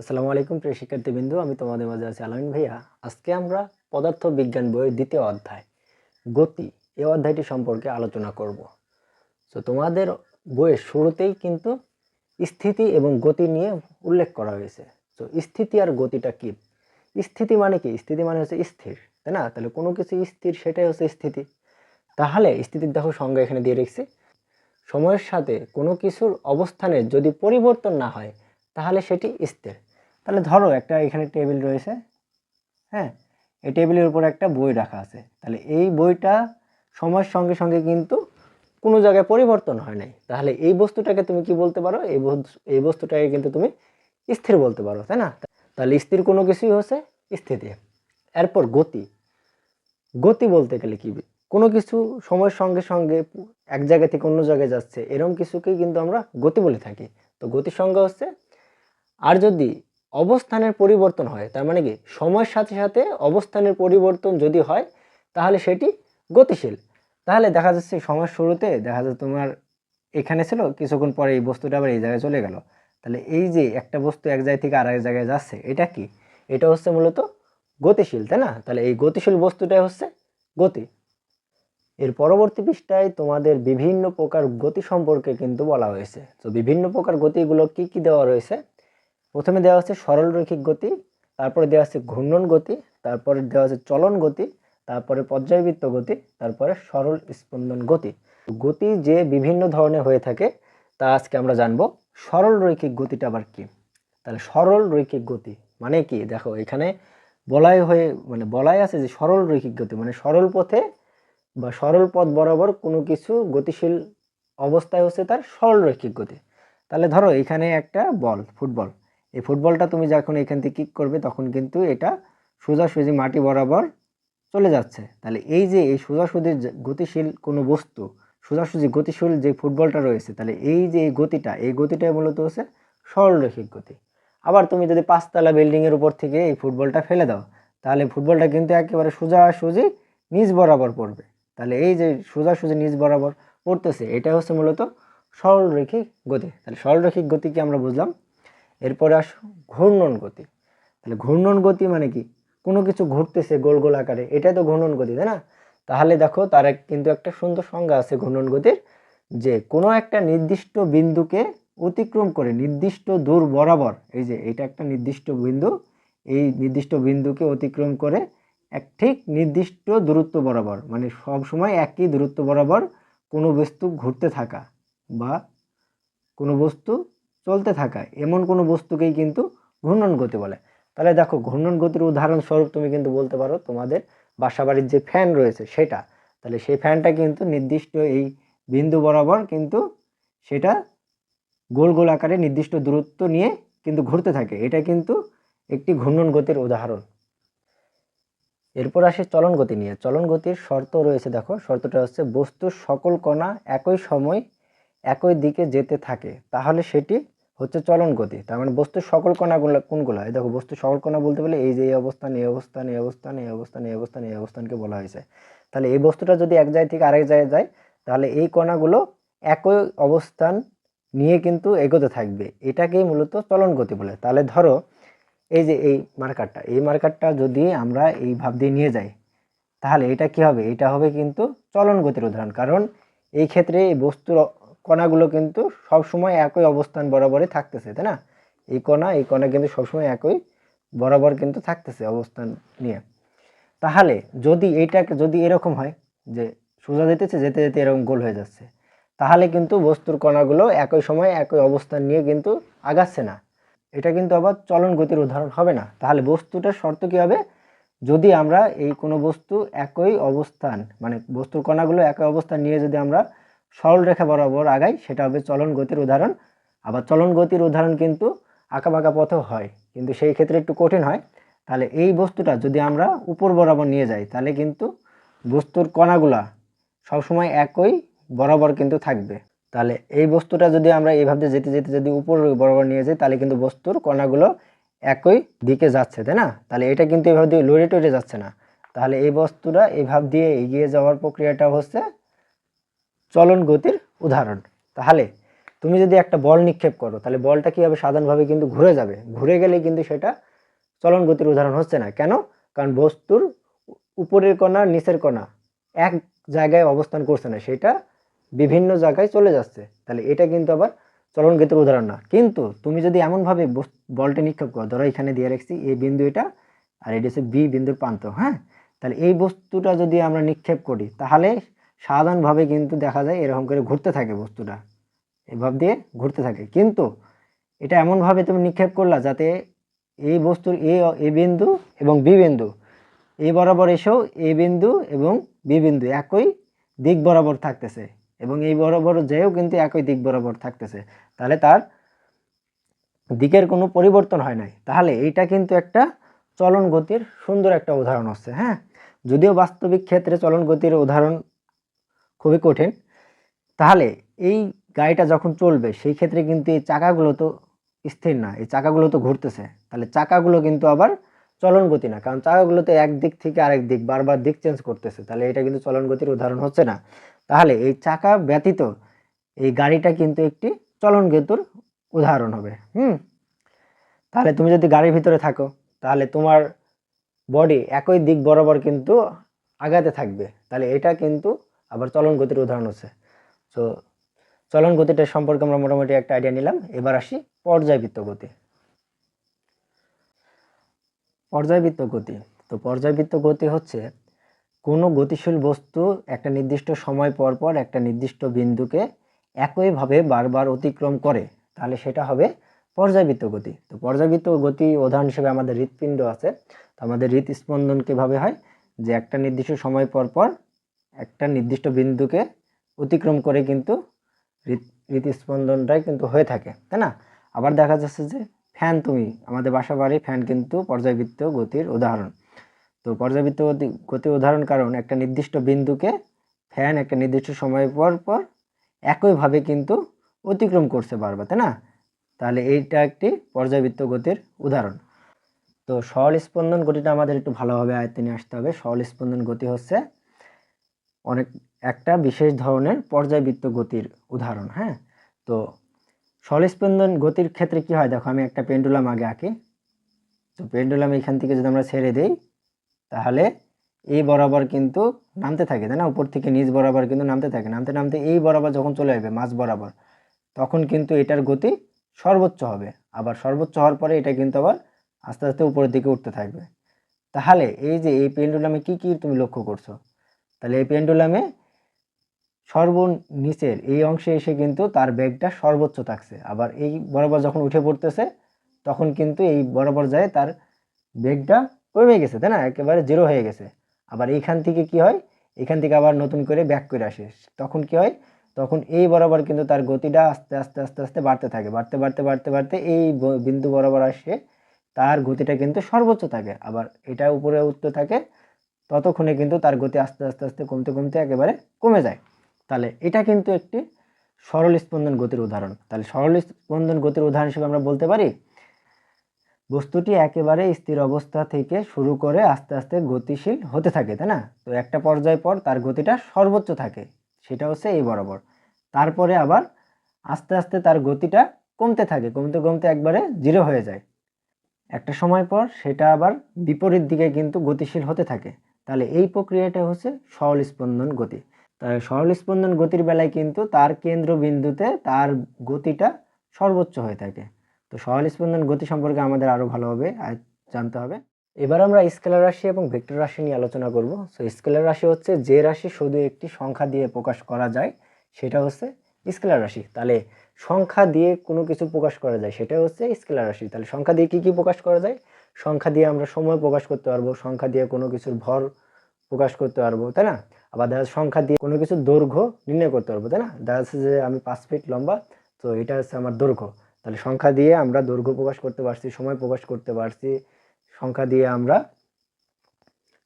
আসসালামু আলাইকুম প্রিয় শিক্ষার্থীবৃন্দু, আমি তোমাদের মাঝে আছি আলামিন ভাইয়া। আজকে আমরা পদার্থ বিজ্ঞান বইয়ের দ্বিতীয় অধ্যায়, গতি, এই অধ্যায়টি সম্পর্কে আলোচনা করব। তো তোমাদের বইয়ের শুরুতেই কিন্তু স্থিতি এবং গতি নিয়ে উল্লেখ করা হয়েছে। তো স্থিতি আর গতিটা কি? স্থিতি মানে কি? স্থিতি মানে হচ্ছে স্থির, তাই না? তাহলে কোনো কিছু স্থির, সেটাই হচ্ছে স্থিতি। তাহলে স্থিতির দেখো সংজ্ঞা এখানে দিয়ে রেখেছি। সময়ের সাথে কোনো কিছুর অবস্থানের যদি পরিবর্তন না হয়, তাহলে সেটি স্থির। তাহলে ধরো একটা এখানে টেবিল রয়েছে হ্যাঁ? এই টেবিলের উপর একটা বই রাখা আছে। তাহলে এই বইটা সময়ের সঙ্গে সঙ্গে কিন্তু কোনো জায়গায় পরিবর্তন হয় নাই। তাহলে এই বস্তুটাকে তুমি কি বলতে পারো? এই এই বস্তুটাকে কিন্তু তুমি স্থির বলতে পারো, তাই না? তাহলে স্থির কোনো কিছুই হচ্ছে স্থিতি এরপর গতি। গতি বলতে গেলে কী? কোনো কিছু সময়ের সঙ্গে সঙ্গে এক জায়গা থেকে অন্য জায়গায় যাচ্ছে এরকম কিছুকেই কিন্তু আমরা গতি বলে থাকি। তো গতির সংজ্ঞা হচ্ছে, আর যদি অবস্থানের পরিবর্তন হয়। তার মানে কি? সময়ের সাথে সাথে অবস্থানের পরিবর্তন যদি হয়, তাহলে সেটি গতিশীল। তাহলে দেখা যাচ্ছে সময়ের শুরুতে দেখা যাচ্ছে তোমার এখানে ছিল, কিছুক্ষণ পরে এই বস্তুটা আবার এই জায়গায় চলে গেল। তাহলে এই যে একটা বস্তু এক জায়গা থেকে আরেক জায়গায় যাচ্ছে, এটা কি? এটা হচ্ছে মূলত গতিশীল, তাই না? তাহলে এই গতিশীল বস্তুটাই হচ্ছে গতি। এর পরবর্তী পৃষ্ঠায় তোমাদের বিভিন্ন প্রকার গতি সম্পর্কে কিন্তু বলা হয়েছে। তো বিভিন্ন প্রকার গতিগুলো কি কি দেওয়া রয়েছে? প্রথমে দেওয়া হচ্ছে সরল রৈখিক গতি, তারপরে দেওয়া আছে ঘূর্ণন গতি, তারপরে দেওয়া আছে চলন গতি, তারপরে পর্যায়বৃত্ত গতি, তারপরে সরল স্পন্দন গতি। গতি যে বিভিন্ন ধরনের হয়ে থাকে, তা আজকে আমরা জানব। সরল রৈখিক গতিটা আবার কি? তাহলে সরল রৈখিক গতি মানে কি? দেখো, এখানে বলাই হয়ে মানে বলাই আছে যে সরল রৈখিক গতি মানে সরল পথে বা সরল পথ বরাবর কোনো কিছু গতিশীল অবস্থায় হচ্ছে তার সরল রৈখিক গতি। তাহলে ধরো, এখানে একটা বল, ফুটবল। এই ফুটবলটা তুমি যখন এখান থেকে কিক করবে, তখন কিন্তু এটা সোজাসুজি মাটি বরাবর চলে যাচ্ছে। তাহলে এই যে এই সোজাসুজি গতিশীল কোনো বস্তু, সোজাসুজি গতিশীল যে ফুটবলটা রয়েছে, তাহলে এই যে এই গতিটা, এই গতিটাই মূলত হচ্ছে সরলরৈখিক গতি। আবার তুমি যদি পাঁচতলা বিল্ডিংয়ের উপর থেকে এই ফুটবলটা ফেলে দাও, তাহলে ফুটবলটা কিন্তু একেবারে সোজাসুজি নিজ বরাবর পড়বে। তাহলে এই যে সোজাসুজি নিজ বরাবর পড়তেছে, এটা হচ্ছে মূলত সরলরৈখিক গতি। তাহলে সরলরৈখিক গতি কি আমরা বুঝলাম? এরপরে আস ঘূর্ণন গতি। তাহলে ঘূর্ণন গতি মানে কি? কোনো কিছু ঘুরতেছে গোল গোল আকারে, এটাই তো ঘূর্ণন গতি, তাই না? তাহলে দেখো তার কিন্তু একটা সুন্দর সংজ্ঞা আছে ঘূর্ণন গতির, যে কোনো একটা নির্দিষ্ট বিন্দুকে অতিক্রম করে নির্দিষ্ট দূর বরাবর, এই যে এটা একটা নির্দিষ্ট বিন্দু, এই নির্দিষ্ট বিন্দুকে অতিক্রম করে এক ঠিক নির্দিষ্ট দূরত্ব বরাবর মানে সব সময় একই দূরত্ব বরাবর কোনো বস্তু ঘুরতে থাকা বা কোনো বস্তু চলতে থাকা, এমন কোনো বস্তুকেই কিন্তু ঘূর্ণন গতি বলে। তাহলে দেখো, ঘূর্ণন গতির উদাহরণস্বরূপ তুমি কিন্তু বলতে পারো তোমাদের বাসাবাড়ির যে ফ্যান রয়েছে সেটা। তাহলে সেই ফ্যানটা কিন্তু নির্দিষ্ট এই বিন্দু বরাবর কিন্তু সেটা গোল গোল আকারে নির্দিষ্ট দূরত্ব নিয়ে কিন্তু ঘুরতে থাকে। এটা কিন্তু একটি ঘূর্ণন গতির উদাহরণ। এরপর আসে চলন গতি নিয়ে। চলন গতির শর্ত রয়েছে দেখো, শর্তটা হচ্ছে বস্তুর সকল কণা একই সময় একই দিকে যেতে থাকে। তাহলে সেটি হচ্ছে চলন গতি। তার মানে বস্তুর সকল কণাগুলো কোনগুলো? এই দেখো বস্তু সকল কণা বলতে বলে এই যে এই অবস্থান এই অবস্থান এই অবস্থান এই অবস্থান এই অবস্থান, এই অবস্থানকে বলা হয়েছে। তাহলে এই বস্তুটা যদি এক জায়গা থেকে আরেক জায়গায় যায়, তাহলে এই কণাগুলো একই অবস্থান নিয়ে কিন্তু এগোতে থাকবে। এটাকেই মূলত চলন গতি বলে। তাহলে ধরো, এই যে এই মার্কারটা এই মার্কারটা যদি আমরা এই ভাব দিয়ে নিয়ে যাই, তাহলে এটা কি হবে? এটা হবে কিন্তু চলন গতির উদাহরণ। কারণ এই ক্ষেত্রে এই বস্তুর কণাগুলো কিন্তু সব সময় একই অবস্থান বরাবরই থাকতেছে, তাই না? এই কণা এই কণা কিন্তু সবসময় একই বরাবর কিন্তু থাকতেছে অবস্থান নিয়ে। তাহলে যদি এইটাকে, যদি এরকম হয় যে সোজা যেতেছে, যেতে যেতে এরকম গোল হয়ে যাচ্ছে, তাহলে কিন্তু বস্তুর কণাগুলো একই সময় একই অবস্থান নিয়ে কিন্তু আগাচ্ছে না। এটা কিন্তু আবার চলন গতির উদাহরণ হবে না। তাহলে বস্তুটার শর্ত কী হবে? যদি আমরা এই কোনো বস্তু একই অবস্থান মানে বস্তুর কণাগুলো একই অবস্থান নিয়ে যদি আমরা সরল রেখা বরাবর আগাই, সেটা হবে চলন গতির উদাহরণ। আবার চলন গতির উদাহরণ কিন্তু আঁকা আঁকাবাঁকা পথেও হয়, কিন্তু সেই ক্ষেত্রে একটু কঠিন হয়। তাহলে এই বস্তুটা যদি আমরা উপর বরাবর নিয়ে যাই, তাহলে কিন্তু বস্তুর কণাগুলা সবসময় একই বরাবর কিন্তু থাকবে। তাহলে এই বস্তুটা যদি আমরা এইভাবে যেতে যেতে যদি উপর বরাবর নিয়ে যাই, তাহলে কিন্তু বস্তুর কণাগুলো একই দিকে যাচ্ছে, তাই না? তাহলে এটা কিন্তু এভাবে দিয়ে লড়ে টড়ে যাচ্ছে না। তাহলে এই বস্তুটা এইভাব দিয়ে এগিয়ে যাওয়ার প্রক্রিয়াটা হচ্ছে চলন গতির উদাহরণ। তাহলে তুমি যদি একটা বল নিক্ষেপ করো, তাহলে বলটা কি হবে সাধারণভাবে কিন্তু ঘুরে যাবে? ঘুরে গেলে কিন্তু সেটা চলন গতির উদাহরণ হচ্ছে না। কেন? কারণ বস্তুর উপরের কণা, নিচের কণা এক জায়গায় অবস্থান করছে না, সেটা বিভিন্ন জায়গায় চলে যাচ্ছে। তাহলে এটা কিন্তু আবার চলন গতির উদাহরণ না। কিন্তু তুমি যদি এমনভাবে বলটা নিক্ষেপ করো, ধরো এখানে দিয়ে রাখছি এই বিন্দু এটা, আর এটা হচ্ছে বি বিন্দুর প্রান্ত হ্যাঁ? তাহলে এই বস্তুটা যদি আমরা নিক্ষেপ করি, তাহলে সাধারণভাবে কিন্তু দেখা যায় এরকম করে ঘুরতে থাকে বস্তুটা। এভাবে দিয়ে ঘুরতে থাকে। কিন্তু এটা এমনভাবে তুমি নিক্ষেপ করলা যাতে এই বস্তুর এ এ বিন্দু এবং বি বিন্দু, এ বরাবর এসেও এ বিন্দু এবং বি বিন্দু একই দিক বরাবর থাকতেছে এবং এই বরাবর যেও কিন্তু একই দিক বরাবর থাকতেছে। তাহলে তার দিকের কোনো পরিবর্তন হয় নাই। তাহলে এইটা কিন্তু একটা চলন গতির সুন্দর একটা উদাহরণ হচ্ছে হ্যাঁ? যদিও বাস্তবিক ক্ষেত্রে চলন গতির উদাহরণ খুবই কঠিন। তাহলে এই গাড়িটা যখন চলবে, সেই ক্ষেত্রে কিন্তু এই চাকাগুলো তো স্থির না, এই চাকাগুলো তো ঘুরতেছে। তাহলে চাকাগুলো কিন্তু আবার চলন গতি না, কারণ চাকাগুলো তো এক দিক থেকে আরেক দিক বারবার দিক চেঞ্জ করতেছে, তাহলে এটা কিন্তু চলন গতির উদাহরণ হচ্ছে না। তাহলে এই চাকা ব্যতীত এই গাড়িটা কিন্তু একটি চলন গতির উদাহরণ হবে, হুম? তাহলে তুমি যদি গাড়ির ভিতরে থাকো, তাহলে তোমার বডি একই দিক বরাবর কিন্তু আগাতে থাকবে। তাহলে এটা কিন্তু আবার চলন গতির উদাহরণ হচ্ছে তো চলন গতিটা সম্পর্কে আমরা মোটামুটি একটা আইডিয়া নিলাম। এবার আসি পর্যায়বৃত্ত গতি। পর্যায়বৃত্ত গতি। তো পর্যায়বৃত্ত গতি হচ্ছে কোনো গতিশীল বস্তু একটা নির্দিষ্ট সময় পর পর একটা নির্দিষ্ট বিন্দুকে একইভাবে বারবার অতিক্রম করে। তাহলে সেটা হবে পর্যায়বৃত্ত গতি। তো পর্যায়বৃত্ত গতি উদাহরণ হিসেবে আমাদের হৃৎপিণ্ড আছে। তো আমাদের হৃৎস্পন্দন কীভাবে হয়? যে একটা নির্দিষ্ট সময় পর পর একটা নির্দিষ্ট বিন্দুকে অতিক্রম করে কিন্তু হৃৎ হৃৎস্পন্দনটাই কিন্তু হয়ে থাকে, তাই না? আবার দেখা যাচ্ছে যে ফ্যান তুমি, আমাদের বাসা বাড়ি ফ্যান কিন্তু পর্যায়বৃত্ত গতির উদাহরণ। তো পর্যাবৃত্ত গতি, গতির উদাহরণ কারণ একটা নির্দিষ্ট বিন্দুকে ফ্যান একটা নির্দিষ্ট সময় পর পর একইভাবে কিন্তু অতিক্রম করছে বারবার, তাই না? তাহলে এইটা একটি পর্যাবৃত্ত গতির উদাহরণ। তো সরল স্পন্দন গতিটা আমাদের একটু ভালোভাবে আয়ত্তে নিয়ে আসতে হবে। সরল স্পন্দন গতি হচ্ছে অনেক, একটা বিশেষ ধরনের পর্যায়বৃত্ত গতির উদাহরণ হ্যাঁ? তো সরল স্পন্দন গতির ক্ষেত্রে কি হয়? দেখো, আমি একটা পেন্ডুলাম আগে আঁকি। তো পেন্ডুলাম এখান থেকে যদি আমরা ছেড়ে দিই, তাহলে এই বরাবর কিন্তু নামতে থাকে, তাই না? উপর থেকে নিচ বরাবর কিন্তু নামতে থাকে। নামতে নামতে এই বরাবর যখন চলে আসবে, মাঝ বরাবর, তখন কিন্তু এটার গতি সর্বোচ্চ হবে। আবার সর্বোচ্চ হওয়ার পরে এটা কিন্তু আবার আস্তে আস্তে উপরের দিকে উঠতে থাকবে। তাহলে এই যে এই পেন্ডুলামে কি কি তুমি লক্ষ্য করছ? তাহলে এই পেন্ডুলামে সর্বনিচের এই অংশে এসে কিন্তু তার বেগটা সর্বোচ্চ থাকছে। আবার এই বরাবর যখন উঠে পড়তেছে, তখন কিন্তু এই বরাবর যায় তার বেগটা কমে গেছে, তাই না? একেবারে জিরো হয়ে গেছে। আবার এইখান থেকে কি হয়? এখান থেকে আবার নতুন করে ব্যাক করে আসে। তখন কি হয়? তখন এই বরাবর কিন্তু তার গতিটা আস্তে আস্তে আস্তে আস্তে বাড়তে থাকে। বাড়তে বাড়তে বাড়তে বাড়তে এই বিন্দু বরাবর আসে, তার গতিটা কিন্তু সর্বোচ্চ থাকে। আবার এটা উপরে উঠতে থাকে ততক্ষণে কিন্তু তার গতি আস্তে আস্তে আস্তে, কমতে কমতে একেবারে কমে যায়। তাহলে এটা কিন্তু একটি সরল স্পন্দন গতির উদাহরণ। তাহলে সরল স্পন্দন গতির উদাহরণ হিসেবে আমরা বলতে পারি, বস্তুটি একেবারে স্থির অবস্থা থেকে শুরু করে আস্তে আস্তে গতিশীল হতে থাকে, তাই না? তো একটা পর্যায় পর তার গতিটা সর্বোচ্চ থাকে সেটা হচ্ছে এই বরাবর। তারপরে আবার আস্তে আস্তে তার গতিটা কমতে থাকে, কমতে কমতে একবারে জিরো হয়ে যায়। একটা সময় পর সেটা আবার বিপরীত দিকে কিন্তু গতিশীল হতে থাকে। তাহলে এই প্রক্রিয়াটা হচ্ছে সরল স্পন্দন গতি। তাই সরল স্পন্দন গতির বেলায় কিন্তু তার কেন্দ্রবিন্দুতে তার গতিটা সর্বোচ্চ হয়ে থাকে। তো সরল স্পন্দন গতি সম্পর্কে আমাদের আরও ভালোভাবে জানতে হবে। এবার আমরা স্কেলার রাশি এবং ভেক্টর রাশি নিয়ে আলোচনা করব। সো স্কেলার রাশি হচ্ছে যে রাশি শুধু একটি সংখ্যা দিয়ে প্রকাশ করা যায়, সেটা হচ্ছে স্কেলার রাশি। তাহলে সংখ্যা দিয়ে কোনো কিছু প্রকাশ করা যায় সেটা হচ্ছে স্কেলার রাশি। তাহলে সংখ্যা দিয়ে কি কি প্রকাশ করা যায়? সংখ্যা দিয়ে আমরা সময় প্রকাশ করতে পারব, সংখ্যা দিয়ে কোনো কিছুর ভর প্রকাশ করতে পারব, তাই না? আবার দেখা সংখ্যা দিয়ে কোনো কিছুর দৈর্ঘ্য নির্ণয় করতে পারব, তাই না? দেখা যাচ্ছে যে আমি পাঁচ ফিট লম্বা, তো এটা হচ্ছে আমার দৈর্ঘ্য। তাহলে সংখ্যা দিয়ে আমরা দৈর্ঘ্য প্রকাশ করতে পারছি, সময় প্রকাশ করতে পারছি, সংখ্যা দিয়ে আমরা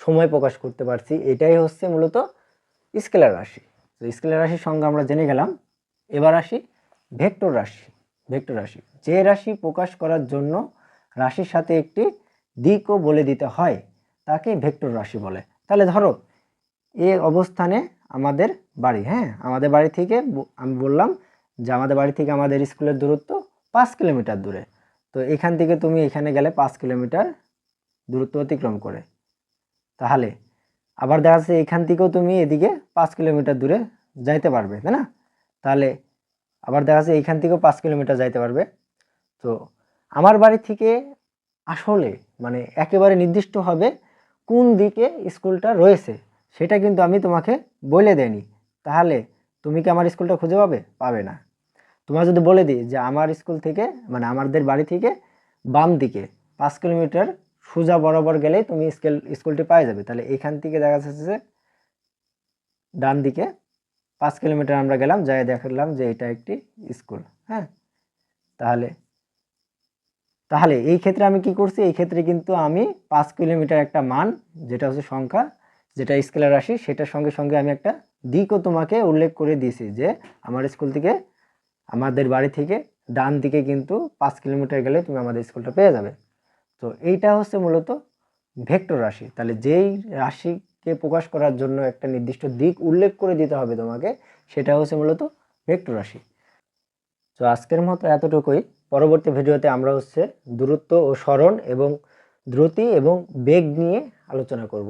সময় প্রকাশ করতে পারছি, এটাই হচ্ছে মূলত স্কেলার রাশি। তো স্কেলার রাশির সঙ্গে আমরা জেনে গেলাম। এবার আসি ভেক্টর রাশি ভেক্টর রাশি। যে রাশি প্রকাশ করার জন্য রাশির সাথে একটি দিকও বলে দিতে হয়, তাকে ভেক্টর রাশি বলে। তাহলে ধরো, এ অবস্থানে আমাদের বাড়ি হ্যাঁ? আমাদের বাড়ি থেকে আমি বললাম যে আমাদের বাড়ি থেকে আমাদের স্কুলের দূরত্ব পাঁচ কিলোমিটার দূরে। তো এখান থেকে তুমি এখানে গেলে পাঁচ কিলোমিটার দূরত্ব অতিক্রম করে। তাহলে আবার দেখা যাচ্ছে এখান থেকেও তুমি এদিকে পাঁচ কিলোমিটার দূরে যাইতে পারবে, তাই না? তাহলে আবার দেখা যাচ্ছে এইখান থেকেও পাঁচ কিলোমিটার যাইতে পারবে। তো আমার বাড়ি থেকে আসলে মানে একেবারে নির্দিষ্ট হবে কোন দিকে স্কুলটা রয়েছে, সেটা কিন্তু আমি তোমাকে বলে দেয়নি তাহলে তুমি কি আমার স্কুলটা খুঁজে পাবে? পাবে না। তোমার যদি বলে দিই যে আমার স্কুল থেকে মানে আমাদের বাড়ি থেকে বাম দিকে পাঁচ কিলোমিটার সোজা বরাবর গেলেই তুমি স্কুল, স্কুলটি পাই যাবে। তাহলে এখান থেকে দেখা যাচ্ছে যে ডান দিকে পাঁচ কিলোমিটার আমরা গেলাম যাই দেখলাম যে এটা একটি স্কুল হ্যাঁ? তাহলে তাহলে এই ক্ষেত্রে আমি কি করছি? এই ক্ষেত্রে কিন্তু আমি পাঁচ কিলোমিটার একটা মান, যেটা হচ্ছে সংখ্যা, যেটা স্কেলার রাশি, সেটার সঙ্গে সঙ্গে আমি একটা দিকও তোমাকে উল্লেখ করে দিয়েছি যে আমার স্কুল থেকে, আমাদের বাড়ি থেকে ডান দিকে কিন্তু পাঁচ কিলোমিটার গেলে তুমি আমাদের স্কুলটা পেয়ে যাবে। তো এইটা হচ্ছে মূলত ভেক্টর রাশি। তাহলে যেই রাশিকে প্রকাশ করার জন্য একটা নির্দিষ্ট দিক উল্লেখ করে দিতে হবে তোমাকে, সেটা হচ্ছে মূলত ভেক্টর রাশি। তো আজকের মতো এতটুকুই। পরবর্তী ভিডিওতে আমরা হচ্ছে দূরত্ব ও স্মরণ এবং দ্রুতি এবং বেগ নিয়ে আলোচনা করব।